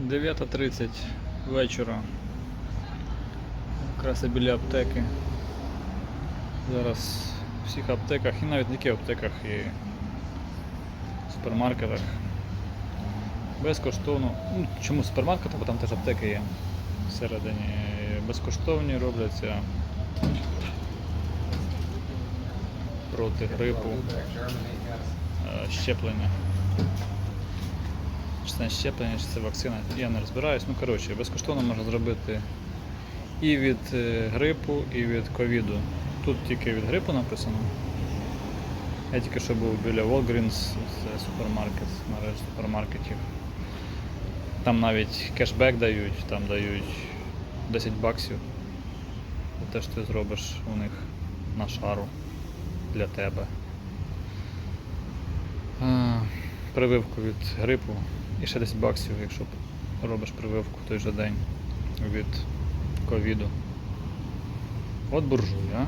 9.30 вечора. Якраз біля аптеки. Зараз в всіх аптеках, і навіть не тільки аптеках, і супермаркетах. Безкоштовно. Ну, чому в супермаркетах, бо там теж аптеки є всередині. Безкоштовні робляться проти грипу, е, щеплення. Чи це щеплення, чи це вакцина, я не розбираюсь. Ну, коротше, безкоштовно можна зробити і від е, грипу, і від ковіду. Тут тільки від грипу написано. Я тільки що був біля Walgreens, це супермаркет, мережа супермаркетів. Там навіть кешбек дають, там дають 10 баксів за те, що ти зробиш у них на шару для тебе. Прививку від грипу і ще 10 баксів, якщо робиш прививку в той же день від ковіду. От буржуй, а?